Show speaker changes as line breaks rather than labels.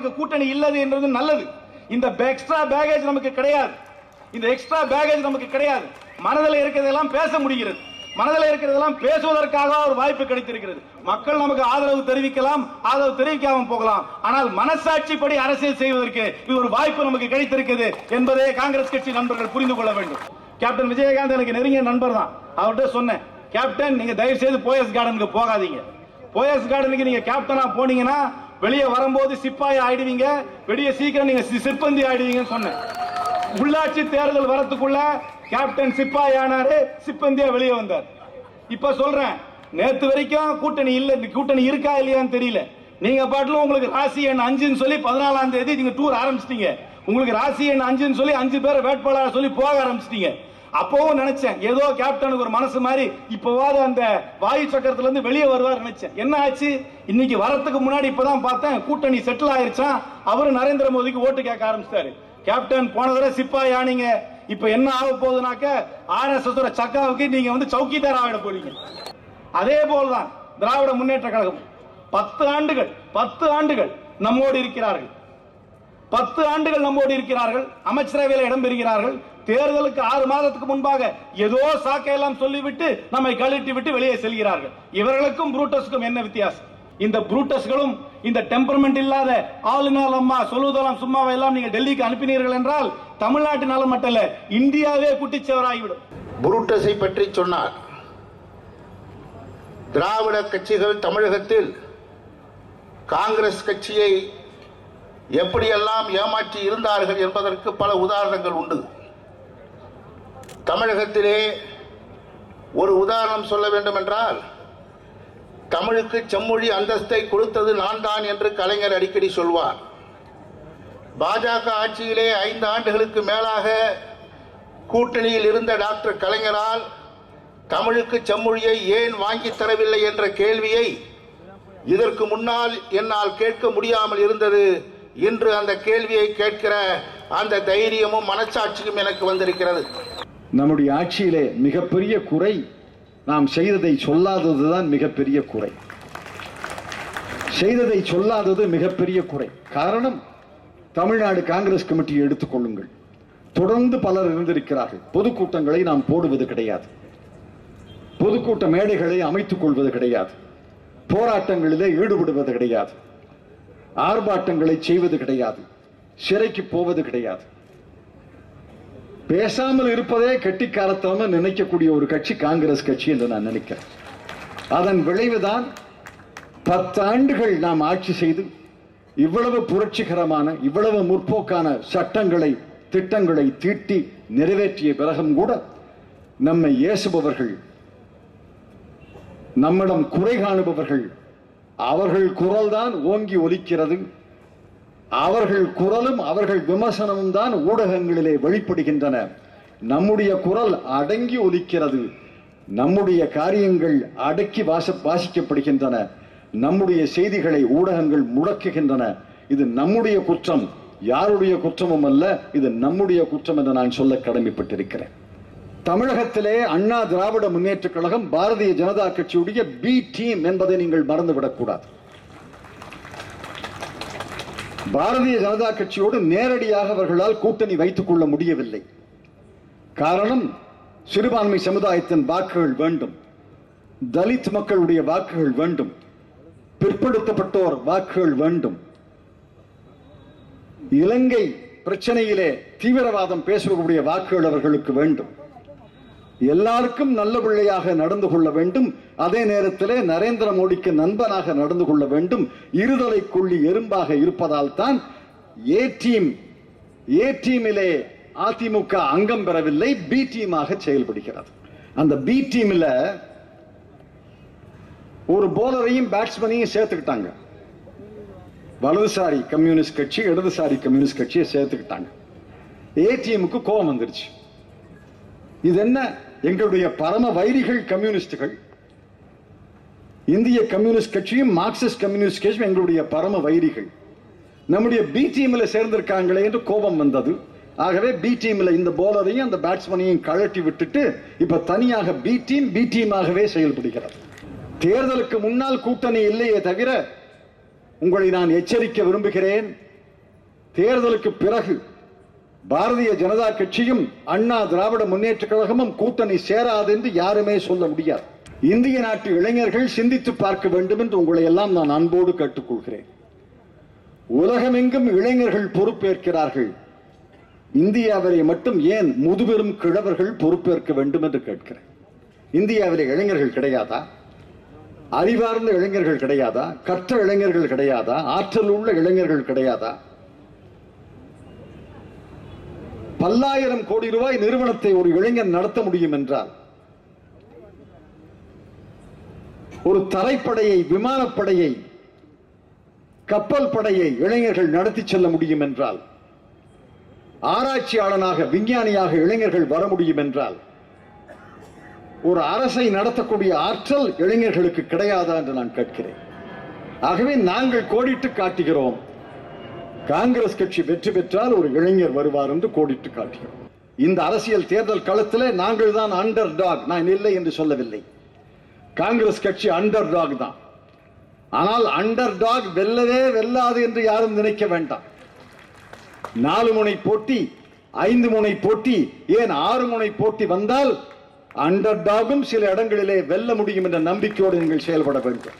நமக்கு கூட்டணி இல்லது என்றது நல்லது. இந்த எக்ஸ்ட்ரா பேகேஜ் நமக்கு கிடையாது. இந்த எக்ஸ்ட்ரா பேகேஜ் நமக்கு கிடையாது. மனதில் இருக்கிறதெல்லாம் பேச முடிகிறது. மனதில் இருக்கிறதெல்லாம் பேசுவதற்காக ஒரு வாய்ப்பு கிடைத்திருக்கிறது. மக்கள் நமக்கு ஆதரவு தெரிவிக்கலாம் ஆதரவு தெரிவிக்காம போகலாம். ஆனால் மனசாட்சிப்படி அரசியல் செய்வதற்கு இது ஒரு வாய்ப்பு நமக்கு கிடைத்திருக்கிறது என்பதை காங்கிரஸ் கட்சி நண்பர்கள் புரிந்து கொள்ள வேண்டும். கேப்டன் விஜயகாந்த் எனக்கு நெருங்கிய நண்பர் தான். அவர்கிட்ட சொன்னேன் கேப்டன் நீங்க தயவு செய்து போயஸ் கார்டனுக்கு போகாதீங்க. போயஸ் கார்டனுக்கு நீங்க கேப்டனா போனீங்கன்னா வெளியே வரும்போது சிப்பாய் ஆயிடுவீங்க வெளியே சீக்கிரம் நீங்க சி- சிப்பந்தி ஆயிடுவீங்கன்னு சொன்னேன். உள்ளாட்சி தேர்தல் வரத்துக்குள்ள கேப்டன் சிப்பாய் ஆனாரு சிப்பந்தியா வெளியே வந்தார். இப்ப சொல்றேன் நேத்து வரைக்கும் கூட்டணி இல்ல கூட்டணி இருக்கா இல்லையான்னு தெரியல. நீங்க பாட்டிலும் உங்களுக்கு ராசி எண் அஞ்சுன்னு சொல்லி பதினாலாம் தேதி நீங்க டூர் ஆரம்பிச்சிட்டீங்க. உங்களுக்கு ராசி எண் அஞ்சுன்னு சொல்லி அஞ்சு பேர் வேட்பாளர் சொல்லி போக ஆரம்பிச்சிட்டீங்க. அப்பவும் நினைச்சேன். ஏதோ கேப்டனுக்கு ஒரு மனசு மாதிரி இப்போவாது அந்த வாயு சக்கரத்துல இருந்து வெளியே வருவார் நினைச்சேன். என்ன ஆச்சு? இன்னைக்கு வரத்துக்கு முன்னாடி இப்பதான் பார்த்தேன். கூட்டணி செட்டில் ஆயிருச்சான் அவரு நரேந்திர மோடிக்கு ஓட்டு கேட்க ஆரம்பிச்சிட்டாரு. கேப்டன் போன தடவை சிப்பாய் ஆனீங்க. இப்ப என்ன ஆக போகுதுனாக்க ஆர்எஸ்எஸ் சக்காவுக்கு நீங்க வந்து சவுக்கிதார் ஆகிட போறீங்க. அதே போல்தான் திராவிட முன்னேற்ற கழகம். பத்து ஆண்டுகள் பத்து ஆண்டுகள் நம்மோடு இருக்கிறார்கள். பத்து ஆண்டுகள் நம்மோடு இருக்கிறார்கள் அமைச்சரவையில் இடம் பெறுகிறார்கள். தேர்தலுக்கு ஆறு மாதத்துக்கு முன்பாக ஏதோ சாக்கையெல்லாம் சொல்லிவிட்டு நம்மை கழட்டி விட்டு வெளியே செல்கிறார்கள். இவர்களுக்கும் புரூட்டஸுக்கும் என்ன வித்தியாசம்? இந்த புரூட்டஸ்களும் இந்த டெம்பர்மெண்ட் இல்லாத ஆளுநர் அம்மா சொல்லுவதெல்லாம் சும்மாவை எல்லாம் நீங்க டெல்லிக்கு அனுப்பினீர்கள் என்றால் தமிழ்நாட்டு நலம் மட்டும் இல்ல இந்தியாவே குட்டிச்சவராகிவிடும்.
புரூட்டஸை பற்றி சொன்னார் திராவிட கட்சிகள் தமிழகத்தில் காங்கிரஸ் கட்சியை எப்படியெல்லாம் ஏமாற்றி இருந்தார்கள் என்பதற்கு பல உதாரணங்கள் உண்டு. தமிழகத்திலே ஒரு உதாரணம் சொல்ல வேண்டும் என்றால் தமிழுக்கு செம்மொழி அந்தஸ்தை கொடுத்தது நான் தான் என்று கலைஞர் அடிக்கடி சொல்வார். பாஜக ஆட்சியிலே ஐந்து ஆண்டுகளுக்கு மேலாக கூட்டணியில் இருந்த டாக்டர் கலைஞரால் தமிழுக்கு செம்மொழியை ஏன் வாங்கி தரவில்லை என்ற கேள்வியை இதற்கு முன்னால் என்னால் கேட்க முடியாமல் இருந்தது இன்று அந்த கேள்வியை கேட்கிற அந்த தைரியமும் மனச்சாட்சியும் எனக்கு வந்திருக்கிறது.
நம்முடைய ஆட்சியிலே மிகப்பெரிய குறை நாம் செய்ததை சொல்லாததுதான் மிகப்பெரிய குறை. செய்ததை சொல்லாதது மிகப்பெரிய குறை. காரணம் தமிழ்நாடு காங்கிரஸ் கமிட்டியை எடுத்துக்கொள்ளுங்கள் தொடர்ந்து பலர் இருந்திருக்கிறார்கள். பொதுக்கூட்டங்களை நாம் போடுவது கிடையாது. பொதுக்கூட்ட மேடைகளை அமைத்துக் கொள்வது கிடையாது. போராட்டங்களிலே ஈடுபடுவது கிடையாது. ஆர்ப்பாட்டங்களை செய்வது கிடையாது. சிறைக்கு போவது கிடையாது. பேசாமல் இருப்பதே கெட்டிக்காரத்தனமா நினைக்கக்கூடிய ஒரு கட்சி காங்கிரஸ் கட்சி என்று நான் நினைக்கிறேன். அதன் விளைவுதான் பத்தாண்டுகள் நாம் ஆட்சி செய்து இவ்வளவு புரட்சிகரமான இவ்வளவு முற்போக்கான சட்டங்களை திட்டங்களை தீட்டி நிறைவேற்றிய பிறகும் கூட நம்மை ஏசுபவர்கள் நம்மிடம் குறை காணுபவர்கள் அவர்கள் குரல்தான் ஓங்கி ஒலிக்கிறது. அவர்கள் குரலும் அவர்கள் விமர்சனமும் தான் ஊடகங்களிலே வெளிப்படுகின்றன. நம்முடைய குரல் அடங்கி ஒலிக்கிறது. நம்முடைய காரியங்கள் அடக்கி வாச வாசிக்கப்படுகின்றன. நம்முடைய செய்திகளை ஊடகங்கள் முடக்குகின்றன. இது நம்முடைய குற்றம். யாருடைய குற்றமும் அல்ல இது நம்முடைய குற்றம் என்று நான் சொல்ல கடமைப்பட்டிருக்கிறேன். தமிழகத்திலே அண்ணா திராவிட முன்னேற்ற கழகம் பாரதிய ஜனதா கட்சியுடைய பி டீம் என்பதை நீங்கள் மறந்துவிடக்கூடாது. பாரதிய ஜனதா கட்சியோடு நேரடியாக அவர்களால் கூட்டணி வைத்துக் கொள்ள முடியவில்லை. காரணம் சிறுபான்மை சமுதாயத்தின் வாக்குகள் வேண்டும். தலித் மக்களுடைய வாக்குகள் வேண்டும். பிற்படுத்தப்பட்டோர் வாக்குகள் வேண்டும். இலங்கை பிரச்சனையிலே தீவிரவாதம் பேசக்கூடிய வாக்குகள் அவர்களுக்கு வேண்டும். எல்லாருக்கும் நல்ல பிள்ளையாக நடந்து கொள்ள வேண்டும். அதே நேரத்திலே நரேந்திர மோடிக்கு நண்பனாக நடந்து கொள்ள வேண்டும். இருதலை கொள்ளி எறும்பாக இருப்பதால் தான் ஏ டீம் ஏ டீமிலே அதிமுக அங்கம் பெறவில்லை பி டீமாக செயல்படுகிறது. அந்த பி டீம்ல ஒரு போலரையும் பேட்ஸ்மேனையும் சேர்த்துக்கிட்டாங்க. வலதுசாரி கம்யூனிஸ்ட் கட்சி இடதுசாரி கம்யூனிஸ்ட் கட்சியை சேர்த்துக்கிட்டாங்க. ஏடிஎம்க்கு கோபம் வந்துருச்சு. இது என்ன? எங்களுடைய பரம வைரிகள் கம்யூனிஸ்டுகள். இந்திய கம்யூனிஸ்ட் கட்சியும் மார்க்சிஸ்ட் கம்யூனிஸ்ட் கட்சியும் எங்களுடைய பரம வைரிகள். நம்முடைய பி டீம்ல சேர்ந்திருக்காங்களே என்று கோபம் வந்தது. ஆகவே பி டீம்ல இந்த போலரையும் அந்த பேட்ஸ்மேனையும் கழட்டி விட்டுட்டு இப்ப தனியாக பி டீம் பி டீமாகவே செயல்படுகிறது. தேர்தலுக்கு முன்னால் கூட்டணி இல்லையே தவிர உங்களை நான் எச்சரிக்க விரும்புகிறேன். தேர்தலுக்கு பிறகு பாரதிய ஜனதா கட்சியும் அண்ணா திராவிட முன்னேற்ற கழகமும் கூட்டணி சேராது என்று யாருமே சொல்ல முடியாது. இந்திய நாட்டு இளைஞர்கள் சிந்தித்து பார்க்க வேண்டும் என்று உங்களை எல்லாம் நான் அன்போடு கேட்டுக்கொள்கிறேன். உலகமெங்கும் இளைஞர்கள் பொறுப்பேற்கிறார்கள். இந்தியாவிலே மட்டும் ஏன் முதுபெரும் கிழவர்கள் பொறுப்பேற்க வேண்டும் என்று கேட்கிறேன். இந்தியாவிலே இளைஞர்கள் கிடையாதா? அறிவார்ந்த இளைஞர்கள் கிடையாதா? கற்ற இளைஞர்கள் கிடையாதா? ஆற்றல் உள்ள இளைஞர்கள் கிடையாதா? பல்லாயிரம் கோடி ரூபாய் நிறுவனத்தை ஒரு இளைஞன் நடத்த முடியும் என்றால் ஒரு தரைப்படையை விமானப்படையை கப்பல் படையை இளைஞர்கள் நடத்தி செல்ல முடியும் என்றால் ஆராய்ச்சியாளனாக விஞ்ஞானியாக இளைஞர்கள் வர முடியும் என்றால் ஒரு அரசை நடத்தக்கூடிய ஆற்றல் இளைஞர்களுக்கு கிடையாதா என்று நான் கேட்கிறேன். ஆகவே நாங்கள் கோடிட்டு காட்டுகிறோம். காங்கிரஸ் கட்சி வெற்றி பெற்றால் ஒரு இளைஞர் வருவார் என்று கோடிட்டு காட்டினோம் இந்த அரசியல் தேர்தல் களத்திலே நாங்கள் தான் அண்டர் டாக் நான் இல்லை என்று சொல்லவில்லை. காங்கிரஸ் கட்சி அண்டர் டாக் தான். ஆனால் அண்டர் டாக் வெல்லவே வெல்லாது என்று யாரும் நினைக்க வேண்டாம். நாலு முனை போட்டி ஐந்து முனை போட்டி ஏன் ஆறு முனை போட்டி வந்தால் அண்டர் டாகும் சில இடங்களிலே வெல்ல முடியும் என்ற நம்பிக்கையோடு நீங்கள் செயல்பட வேண்டும்.